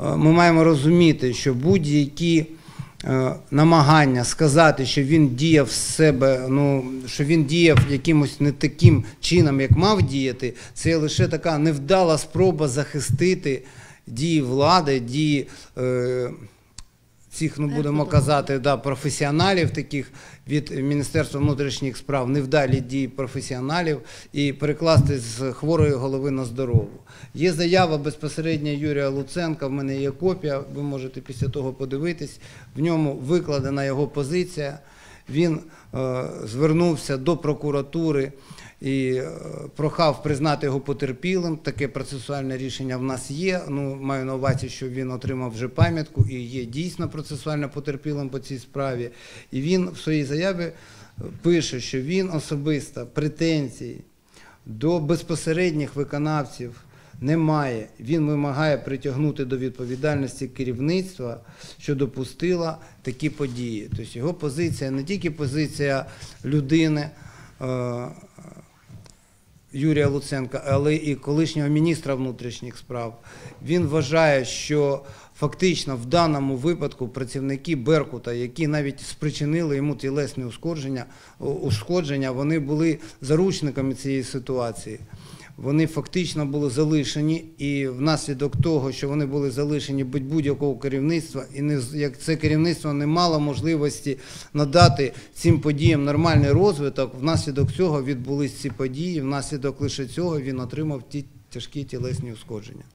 ми маємо розуміти, що будь-які е, намагання сказати, що він діяв з себе, ну що він діяв якимось не таким чином, як мав діяти, це лише така невдала спроба захистити дії влади, дії. Е, Цих, ну будемо казати, да, професіоналів таких від Міністерства внутрішніх справ, невдалі дії професіоналів і перекласти з хворої голови на здорову. Є заява безпосередньо Юрія Луценка, в мене є копія, ви можете після того подивитись. В ньому викладена його позиція. Він е, звернувся до прокуратури і е, прохав признати його потерпілим. Таке процесуальне рішення в нас є. Ну, маю на увазі, що він отримав вже пам'ятку і є дійсно процесуально потерпілим по цій справі. І він в своїй заяві е, пише, що він особисто претензій до безпосередніх виконавців немає. Він вимагає притягнути до відповідальності керівництва, що допустило такі події. Тобто його позиція не тільки позиція людини. Е, Юрія Луценка, але і колишнього міністра внутрішніх справ. Він вважає, що фактично в даному випадку працівники Беркута, які навіть спричинили йому тілесні ушкодження, ушкодження, вони були заручниками цієї ситуації. Вони фактично були залишені, і внаслідок того, що вони були залишені будь будь-якого керівництва, і не як це керівництво не мало можливості надати цим подіям нормальний розвиток, внаслідок цього відбулись ці події. Внаслідок лише цього він отримав ті тяжкі тілесні ушкодження.